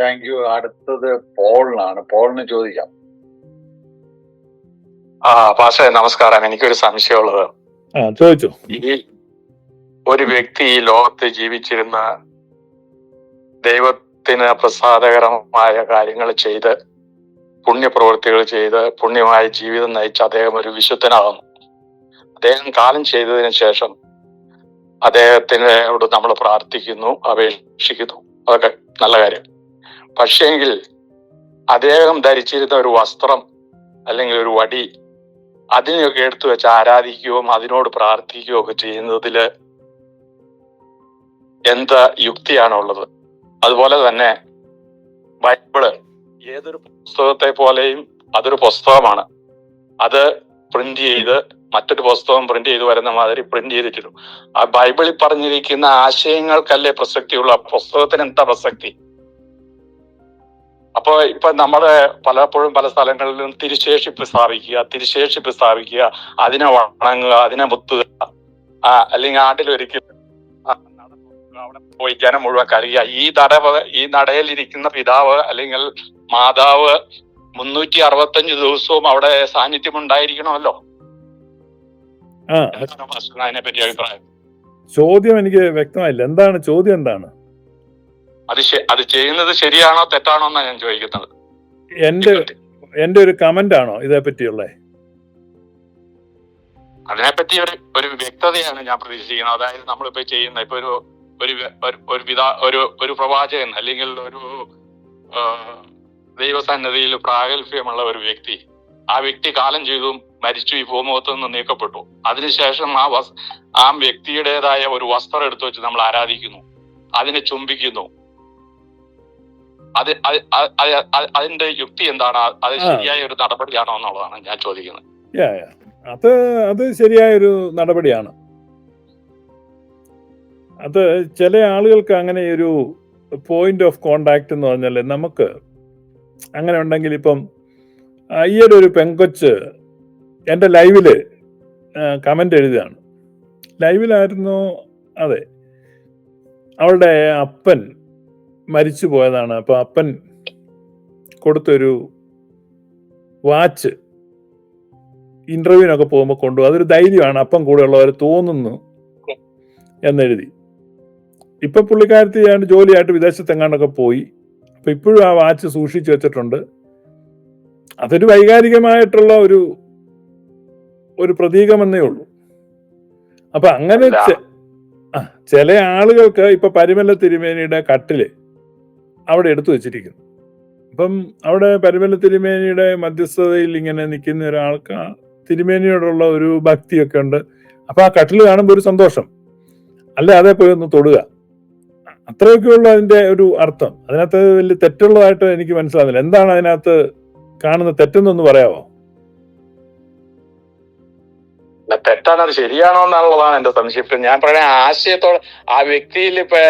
Thank you അടുത്തത് പോളിനാണ്. പോളിന് ചോദിക്കാം. ആ പാഷ നമസ്കാരം. എനിക്കൊരു സംശയമുള്ളത്. ചോദിച്ചു. ഈ ഒരു വ്യക്തി ഈ ലോകത്ത് ജീവിച്ചിരുന്ന ദൈവത്തിന് പ്രസാദകരമായ കാര്യങ്ങൾ ചെയ്ത് പുണ്യപ്രവൃത്തികൾ ചെയ്ത് പുണ്യമായ ജീവിതം നയിച്ച അദ്ദേഹം ഒരു വിശുദ്ധനാകുന്നു. അദ്ദേഹം കാലം ചെയ്തതിന് ശേഷം അദ്ദേഹത്തിനോട് നമ്മൾ പ്രാർത്ഥിക്കുന്നു അപേക്ഷിക്കുന്നു. അതൊക്കെ നല്ല കാര്യം. പക്ഷേങ്കിൽ അദ്ദേഹം ധരിച്ചിരുന്ന ഒരു വസ്ത്രം അല്ലെങ്കിൽ ഒരു വടി അതിനെയൊക്കെ എടുത്തു വെച്ച് ആരാധിക്കുകയും അതിനോട് പ്രാർത്ഥിക്കുകയോ ഒക്കെ ചെയ്യുന്നതിൽ എന്ത് യുക്തിയാണുള്ളത്? അതുപോലെ തന്നെ ബൈബിൾ ഏതൊരു പുസ്തകത്തെ പോലെയും അതൊരു പുസ്തകമാണ്. അത് പ്രിന്റ് ചെയ്ത് മറ്റൊരു പുസ്തകം പ്രിന്റ് ചെയ്ത് വരുന്ന മാതിരി പ്രിന്റ് ചെയ്തിട്ടുള്ളൂ ആ ബൈബിളിൽ പറഞ്ഞിരിക്കുന്ന ആശയങ്ങൾക്കല്ലേ പ്രസക്തിയുള്ള? പുസ്തകത്തിന് എന്താ പ്രസക്തി? അപ്പൊ ഇപ്പൊ നമ്മൾ പലപ്പോഴും പല സ്ഥലങ്ങളിലും തിരുശേഷിപ്പ് സ്ഥാപിക്കുക തിരുശേഷിപ്പ് സ്ഥാപിക്കുക അതിനെ വണങ്ങുക അതിനെ മുത്തുക. ആ അല്ലെങ്കിൽ ആണ്ടിലൊരിക്കൽ അവിടെ പോയി ജനം മുഴുവൻ കരയുക. ഈ നടവ് ഈ നടയിലിരിക്കുന്ന പിതാവ് അല്ലെങ്കിൽ മാതാവ് മുന്നൂറ്റി അറുപത്തഞ്ച് ദിവസവും അവിടെ സാന്നിധ്യം ഉണ്ടായിരിക്കണമല്ലോ അതിനെ പറ്റി അഭിപ്രായം? ചോദ്യം എനിക്ക് വ്യക്തമായില്ല. എന്താണ് ചോദ്യം എന്താണ്? അത് അത് ചെയ്യുന്നത് ശരിയാണോ തെറ്റാണോ എന്നാണ് ഞാൻ ചോദിക്കുന്നത്. എന്റെ എന്റെ ഒരു കമന്റ് ആണോ ഇതേ പറ്റിയുള്ള അതിനെപ്പറ്റി ഒരു ഒരു വ്യക്തതയാണ് ഞാൻ പ്രതീക്ഷിക്കുന്നത്. അതായത് നമ്മളിപ്പോ ചെയ്യുന്ന ഇപ്പൊ ഒരു ഒരു ഒരു- ഒരു പിതാ ഒരു ഒരു പ്രവാചകൻ അല്ലെങ്കിൽ ഒരു ദൈവസന്നതിയിൽ പ്രാഗൽഭ്യമുള്ള ഒരു വ്യക്തി ആ വ്യക്തി കാലം ചെയ്തും മരിച്ചു ഈ ഭൂമുഖത്ത് നിന്ന് നീക്കപ്പെട്ടു. അതിനുശേഷം ആ വസ് ആ വ്യക്തിയുടേതായ ഒരു വസ്ത്രം എടുത്തു വെച്ച് നമ്മൾ ആരാധിക്കുന്നു. അതിനെ ചുംബിക്കുന്നു. അത് അത് അത് അത് അത് അതിന്റെ യുക്തി എന്താണ്? അത് ശരിയായ ഒരു നടപടിയാണോ എന്നുള്ളതാണ് ഞാൻ ചോദിക്കുന്നത്. അത് അത് ശരിയായൊരു നടപടിയാണ്. അത് ചില ആളുകൾക്ക് അങ്ങനെ ഒരു പോയിന്റ് ഓഫ് കോണ്ടാക്ട് എന്ന് പറഞ്ഞാൽ നമുക്ക് അങ്ങനെ ഉണ്ടെങ്കിൽ ഇപ്പം ഈയൊരു ഈയിടെ ഒരു പെങ്കൊച്ച് എന്റെ ലൈവിൽ കമന്റ് എഴുതുകയാണ്. ലൈവിലായിരുന്നു അതെ അവളുടെ അപ്പൻ മരിച്ചു പോയതാണ്. അപ്പൊ അപ്പൻ കൊടുത്തൊരു വാച്ച് ഇന്റർവ്യൂവിനൊക്കെ പോകുമ്പോൾ കൊണ്ടുപോകും അതൊരു ധൈര്യമാണ്. അപ്പം കൂടെ ഉള്ളവർ തോന്നുന്നു എന്നെഴുതി. ഇപ്പൊ പുള്ളിക്കാരത്തി ഞാൻ ജോലിയായിട്ട് വിദേശത്തെങ്ങാണ്ടൊക്കെ പോയി. അപ്പൊ ഇപ്പോഴും ആ വാച്ച് സൂക്ഷിച്ചു വെച്ചിട്ടുണ്ട്. അതൊരു വൈകാരികമായിട്ടുള്ള ഒരു ഒരു പ്രതീകമെന്നേ ഉള്ളൂ. അപ്പൊ അങ്ങനെ ചില ആളുകൾക്ക് ഇപ്പൊ പരിമല തിരുമേനിയുടെ കട്ടിൽ അവിടെ എടുത്തു വെച്ചിരിക്കുന്നു. അപ്പം അവിടെ പരിമല തിരുമേനിയുടെ മധ്യസ്ഥതയിൽ ഇങ്ങനെ നിൽക്കുന്ന ഒരാൾക്ക് തിരുമേനിയോടുള്ള ഒരു ഭക്തിയൊക്കെ ഉണ്ട്. അപ്പൊ ആ കട്ടിൽ കാണുമ്പോൾ ഒരു സന്തോഷം. അല്ല അതേ പോയി ഒന്ന് തൊടുക. അത്രയൊക്കെയുള്ള അതിന്റെ ഒരു അർത്ഥം. അതിനകത്ത് വലിയ തെറ്റുള്ളതായിട്ട് എനിക്ക് മനസ്സിലാകുന്നില്ല. എന്താണ് അതിനകത്ത് കാണുന്ന തെറ്റെന്നൊന്ന് പറയാമോ തെറ്റാണ് അത് ശരിയാണോ എന്നുള്ളതാണ് എന്റെ സംശയം. ഞാൻ പറയുന്ന ആശയത്തോടെ ആ വ്യക്തിയിൽ ഇപ്പൊ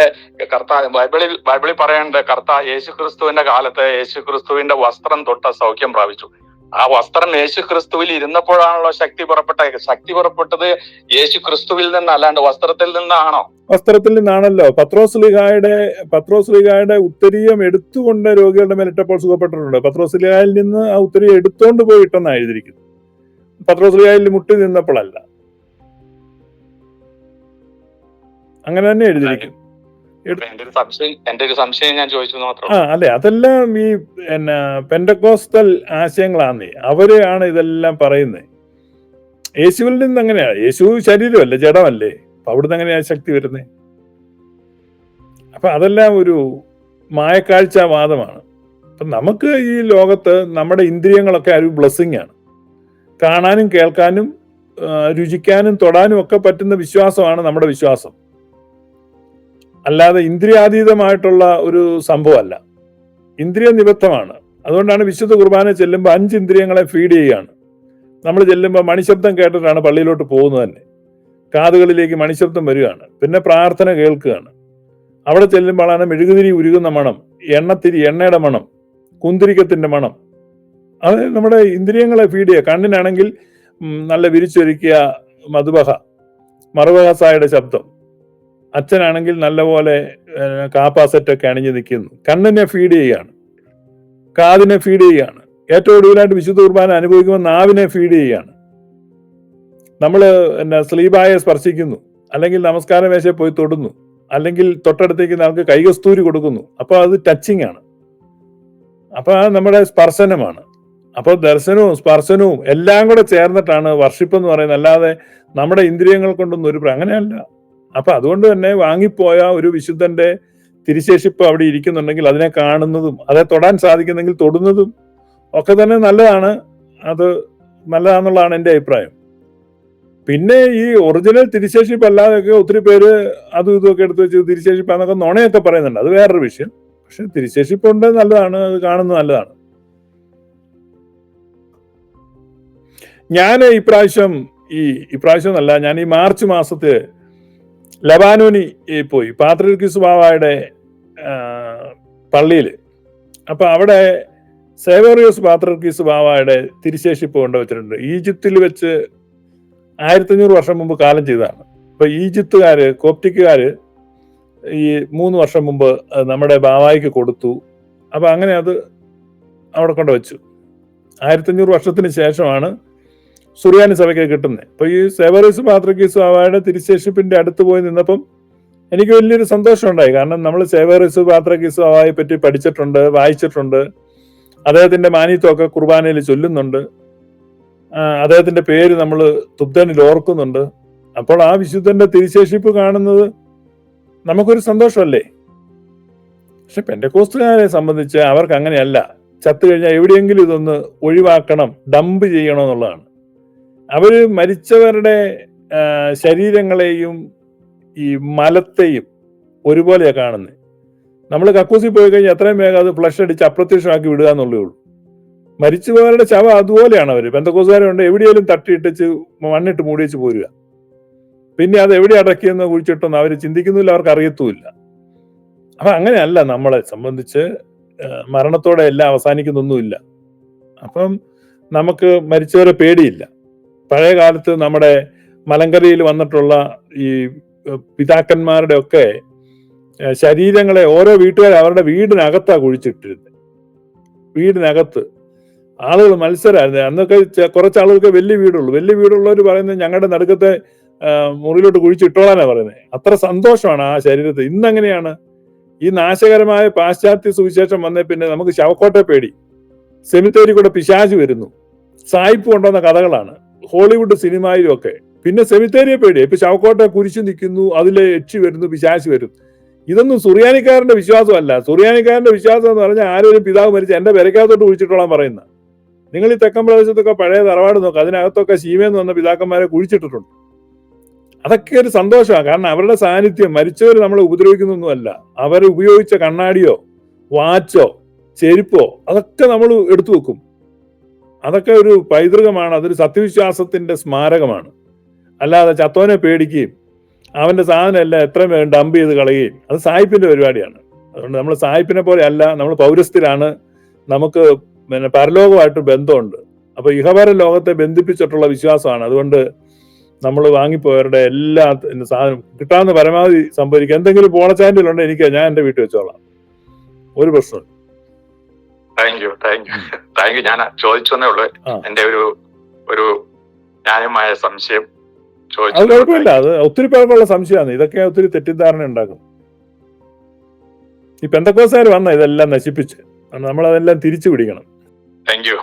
കർത്താ ബൈബിളിൽ ബൈബിളിൽ പറയേണ്ട കർത്താ യേശു ക്രിസ്തുവിന്റെ കാലത്ത് യേശു ക്രിസ്തുവിന്റെ വസ്ത്രം തൊട്ട സൗഖ്യം പ്രാപിച്ചു. ആ വസ്ത്രം യേശു ക്രിസ്തുവിൽ ഇരുന്നപ്പോഴാണല്ലോ ശക്തി പുറപ്പെട്ട ശക്തി പുറപ്പെട്ടത് യേശു ക്രിസ്തുവിൽ നിന്നല്ലാണ്ട് വസ്ത്രത്തിൽ നിന്നാണോ? വസ്ത്രത്തിൽ നിന്നാണല്ലോ. പത്രോസ് പത്രോസ്ലിഹായുടെ പത്രോസ് ലിഹായുടെ ഉത്തരീയം എടുത്തുകൊണ്ട് രോഗികളുടെ മേലിട്ടപ്പോൾ സുഖപ്പെട്ടിട്ടുണ്ട്. പത്രോസ് ലിഹായിൽ നിന്ന് ആ ഉത്തരീയം എടുത്തുകൊണ്ട് പോയി ഇട്ടെന്നാണ് എഴുതിയിരിക്കുന്നത്. പത്രോസ് ലിഹായിൽ മുട്ടി നിന്നപ്പോഴല്ല. അങ്ങനെ തന്നെ എഴുതിയിരിക്കും. ആ അല്ലെ അതെല്ലാം ഈ എന്നാ പെൻഡക്കോസ്റ്റൽ ആശയങ്ങളാന്ന് അവരെയാണ് ഇതെല്ലാം പറയുന്നത് യേശുവിൽ നിന്ന് അങ്ങനെയാ യേശു ശരീരമല്ല ജഡമല്ലേ? അപ്പൊ അവിടുന്ന് എങ്ങനെയാ ശക്തി വരുന്നേ? അപ്പൊ അതെല്ലാം ഒരു മായക്കാഴ്ച വാദമാണ്. അപ്പൊ നമുക്ക് ഈ ലോകത്ത് നമ്മുടെ ഇന്ദ്രിയങ്ങളൊക്കെ ഒരു ബ്ലെസ്സിങ് ആണ് കാണാനും കേൾക്കാനും രുചിക്കാനും തൊടാനും ഒക്കെ പറ്റുന്ന വിശ്വാസമാണ് നമ്മുടെ വിശ്വാസം. അല്ലാതെ ഇന്ദ്രിയാതീതമായിട്ടുള്ള ഒരു സംഭവമല്ല. ഇന്ദ്രിയ നിബദ്ധമാണ്. അതുകൊണ്ടാണ് വിശുദ്ധ കുർബാന ചെല്ലുമ്പോൾ അഞ്ച് ഇന്ദ്രിയങ്ങളെ ഫീഡ് ചെയ്യുകയാണ്. നമ്മൾ ചെല്ലുമ്പോൾ മണിശബ്ദം കേട്ടിട്ടാണ് പള്ളിയിലോട്ട് പോകുന്നത് തന്നെ. കാതുകളിലേക്ക് മണിശബ്ദം വരികയാണ്. പിന്നെ പ്രാർത്ഥന കേൾക്കുകയാണ്. അവിടെ ചെല്ലുമ്പോഴാണ് മെഴുകുതിരി ഉരുകുന്ന മണം എണ്ണത്തിരി എണ്ണയുടെ മണം കുന്തിരിക്കത്തിന്റെ മണം അത് നമ്മുടെ ഇന്ദ്രിയങ്ങളെ ഫീഡ് ചെയ്യുക. കണ്ണിനാണെങ്കിൽ നല്ല വിരിച്ചൊരുക്കിയ മധുബഹ മറുബഹസായുടെ ശബ്ദം. അച്ഛനാണെങ്കിൽ നല്ലപോലെ കാപ്പാസെറ്റൊക്കെ അണിഞ്ഞ് നിൽക്കുന്നു. കണ്ണിനെ ഫീഡ് ചെയ്യുകയാണ്. കാതിനെ ഫീഡ് ചെയ്യുകയാണ്. ഏറ്റവും ഒടുവിലായിട്ട് വിശുദ്ധ കുർബാന അനുഭവിക്കുമ്പോൾ നാവിനെ ഫീഡ് ചെയ്യുകയാണ്. നമ്മൾ എന്നാ സ്ലീബായെ സ്പർശിക്കുന്നു. അല്ലെങ്കിൽ നമസ്കാര മേശയെ പോയി തൊടുന്നു. അല്ലെങ്കിൽ തൊട്ടടുത്തേക്ക് നമുക്ക് കൈകസ്തൂരി കൊടുക്കുന്നു. അപ്പോൾ അത് ടച്ചിങ് ആണ്. അപ്പോൾ നമ്മുടെ സ്പർശനമാണ്. അപ്പോൾ ദർശനവും സ്പർശനവും എല്ലാം കൂടെ ചേർന്നിട്ടാണ് വർഷിപ്പ് എന്ന് പറയുന്നത്. അല്ലാതെ നമ്മുടെ ഇന്ദ്രിയങ്ങൾ കൊണ്ടൊന്നും ഒരു അങ്ങനെയല്ല. അപ്പൊ അതുകൊണ്ട് തന്നെ വാങ്ങിപ്പോയ ഒരു വിശുദ്ധന്റെ തിരിശേഷിപ്പ് അവിടെ ഇരിക്കുന്നുണ്ടെങ്കിൽ അതിനെ കാണുന്നതും അതെ തൊടാൻ സാധിക്കുന്നെങ്കിൽ തൊടുന്നതും ഒക്കെ തന്നെ നല്ലതാണ്. അത് നല്ലതാണെന്നുള്ളതാണ് എന്റെ അഭിപ്രായം. പിന്നെ ഈ ഒറിജിനൽ തിരിശേഷിപ്പ് അല്ലാതെയൊക്കെ ഒത്തിരി പേര് അതും ഇതുമൊക്കെ എടുത്തു വെച്ച് തിരിശേഷിപ്പ് എന്നൊക്കെ നുണയൊക്കെ പറയുന്നുണ്ട്. അത് വേറൊരു വിഷയം. പക്ഷെ തിരിശേഷിപ്പ് ഉണ്ട് നല്ലതാണ്. അത് കാണുന്നത് നല്ലതാണ്. ഞാൻ ഇപ്രാവശ്യം ഈ ഇപ്രാവശ്യം അല്ല ഞാൻ ഈ മാർച്ച് മാസത്തെ ലബാനോനി പോയി പാത്രിക്കിസ് ബാവായുടെ പള്ളിയിൽ അപ്പൊ അവിടെ സേവറിയോസ് പാത്രിക്കിസ് ബാവായുടെ തിരിശേഷിപ്പ് കൊണ്ടുവച്ചിട്ടുണ്ട് ഈജിപ്തിൽ വെച്ച് ആയിരത്തി അഞ്ഞൂറ് വർഷം മുമ്പ് കാലം ചെയ്തതാണ്. അപ്പൊ ഈജിപ്തുകാര് കോപ്റ്റിക്കുകാര് ഈ മൂന്ന് വർഷം മുമ്പ് നമ്മുടെ ബാവായിക്ക് കൊടുത്തു. അപ്പൊ അങ്ങനെ അത് അവിടെ കൊണ്ടുവച്ചു. ആയിരത്തഞ്ഞൂറ് വർഷത്തിന് ശേഷമാണ് സുറിയാനി സഭയ്ക്ക് കിട്ടുന്നത് അപ്പൊ ഈ സേവറീസ് പാത്രക്കീസ് അവയുടെ തിരിശേഷിപ്പിന്റെ അടുത്ത് പോയി നിന്നപ്പം എനിക്ക് വലിയൊരു സന്തോഷം ഉണ്ടായി കാരണം നമ്മൾ സേവറീസ് പാത്രക്കീസ് അവയെ പറ്റി പഠിച്ചിട്ടുണ്ട് വായിച്ചിട്ടുണ്ട്. അദ്ദേഹത്തിന്റെ മാനിത്വമൊക്കെ കുർബാനയിൽ ചൊല്ലുന്നുണ്ട്. അദ്ദേഹത്തിന്റെ പേര് നമ്മൾ തുബ്ദനിൽ ഓർക്കുന്നുണ്ട്. അപ്പോൾ ആ വിശുദ്ധന്റെ തിരിശേഷിപ്പ് കാണുന്നത് നമുക്കൊരു സന്തോഷമല്ലേ? പക്ഷെ പെൻഡക്കോസ്റ്റുകാരെ സംബന്ധിച്ച് അവർക്ക് അങ്ങനെയല്ല. ചത്തു കഴിഞ്ഞാൽ എവിടെയെങ്കിലും ഇതൊന്ന് ഒഴിവാക്കണം ഡംപ് ചെയ്യണം അവർ മരിച്ചവരുടെ ശരീരങ്ങളെയും ഈ മലത്തെയും ഒരുപോലെയാണ് കാണുന്നത് നമ്മൾ കക്കൂസി പോയി കഴിഞ്ഞാൽ എത്രയും വേഗം അത് ഫ്ലഷ് അടിച്ച് അപ്രത്യക്ഷമാക്കി വിടുക എന്നുള്ളേ ഉള്ളൂ. മരിച്ചുപോയവരുടെ ശവം അതുപോലെയാണ് അവർ ബന്ധക്കോസുകാരുണ്ട് എവിടെയെങ്കിലും തട്ടിയിട്ടിച്ച് മണ്ണിട്ട് മൂടി വെച്ച് പോരുക. പിന്നെ അത് എവിടെ അടക്കിയെന്ന് കുഴിച്ചിട്ടൊന്നും അവർ ചിന്തിക്കുന്നില്ല അവർക്ക് അറിയത്തുമില്ല. അപ്പൊ അങ്ങനെയല്ല നമ്മളെ സംബന്ധിച്ച് മരണത്തോടെ എല്ലാം അവസാനിക്കുന്നൊന്നുമില്ല. അപ്പം നമുക്ക് മരിച്ചവരെ പേടിയില്ല. പഴയ കാലത്ത് നമ്മുടെ മലങ്കരയിൽ വന്നിട്ടുള്ള ഈ പിതാക്കന്മാരുടെ ഒക്കെ ശരീരങ്ങളെ ഓരോ വീട്ടുകാർ അവരുടെ വീടിനകത്താ കുഴിച്ചിട്ടിരുന്നത്. വീടിനകത്ത് ആളുകൾ മത്സരമായിരുന്നു അന്നൊക്കെ കുറച്ച് ആളുകൾക്ക് വലിയ വീടുള്ളൂ. വലിയ വീടുള്ളവർ പറയുന്നത് ഞങ്ങളുടെ നടുക്കത്തെ മുറിയിലോട്ട് കുഴിച്ചിട്ടോളാനാ പറയുന്നത്. അത്ര സന്തോഷമാണ് ആ ശരീരത്തിൽ ഇന്നങ്ങനെയാണ്? ഈ നാശകരമായ പാശ്ചാത്യ സുവിശേഷം വന്നേ പിന്നെ നമുക്ക് ശവക്കോട്ടെ പേടി സെമിത്തേരി കൂടെ പിശാച് വരുന്നു. സായിപ്പ് കൊണ്ടുവന്ന കഥകളാണ്. ഹോളിവുഡ് സിനിമയിലും ഒക്കെ പിന്നെ സെമിത്തേരിയെ പേടി. ഇപ്പൊ ശവക്കോട്ട കുരിശു നിൽക്കുന്നു അതിലെ എച്ചി വരുന്നു പിശാശി വരും ഇതൊന്നും സുറിയാനിക്കാരന്റെ വിശ്വാസമല്ല. സുറിയാനിക്കാരന്റെ വിശ്വാസം എന്ന് പറഞ്ഞാൽ ആരൊരു പിതാവ് മരിച്ച എന്റെ പെരക്കകത്തോട്ട് കുഴിച്ചിട്ടോളാൻ പറയുന്ന. നിങ്ങൾ ഈ തെക്കൻ പ്രദേശത്തൊക്കെ പഴയ തറവാട് നോക്കുക അതിനകത്തൊക്കെ ശീമയെന്ന് വന്ന പിതാക്കന്മാരെ കുഴിച്ചിട്ടിട്ടുണ്ട്. അതൊക്കെ ഒരു സന്തോഷമാണ്. കാരണം അവരുടെ സാന്നിധ്യം മരിച്ചവർ നമ്മളെ ഉപദ്രവിക്കുന്നൊന്നുമല്ല. അവർ ഉപയോഗിച്ച കണ്ണാടിയോ വാച്ചോ ചെരുപ്പോ അതൊക്കെ നമ്മൾ എടുത്തു വെക്കും. അതൊക്കെ ഒരു പൈതൃകമാണ് അതൊരു സത്യവിശ്വാസത്തിന്റെ സ്മാരകമാണ്. അല്ലാതെ ചത്തോനെ പേടിക്കുകയും അവന്റെ സാധനം എല്ലാം എത്രയും വേണ്ട ഡംപ് ചെയ്ത് കളയുകയും അത് സായിപ്പിന്റെ പരിപാടിയാണ്. അതുകൊണ്ട് നമ്മൾ സായിപ്പിനെ പോലെ അല്ല നമ്മൾ പൗരസ്ഥരാണ് നമുക്ക് പിന്നെ പരലോകമായിട്ട് ബന്ധമുണ്ട്. അപ്പോൾ ഇഹപര ലോകത്തെ ബന്ധിപ്പിച്ചിട്ടുള്ള വിശ്വാസമാണ്. അതുകൊണ്ട് നമ്മൾ വാങ്ങിപ്പോയവരുടെ എല്ലാ സാധനം കിട്ടാവുന്ന പരമാവധി സംഭവിക്കുക എന്തെങ്കിലും പോണച്ചാൻഡിലുണ്ട് എനിക്ക് ഞാൻ എന്റെ വീട്ടിൽ വെച്ചോളാം. ഒരു പ്രശ്നം thank you thank you thank you ഞാൻ ചോദിച്ചെന്നേ ഉള്ളൂ. എന്റെ ഒരു ഒരു ന്യായമായ സംശയം അത് കുഴപ്പമില്ല. അത് ഒത്തിരി പേർക്കുള്ള സംശയമാണ്. ഇതൊക്കെ ഒത്തിരി തെറ്റിദ്ധാരണ ഉണ്ടാക്കും. ഈ പെന്തക്കോസുകാർ വന്ന ഇതെല്ലാം നശിപ്പിച്ച്. നമ്മൾ അതെല്ലാം തിരിച്ചു പിടിക്കണം താങ്ക് യു.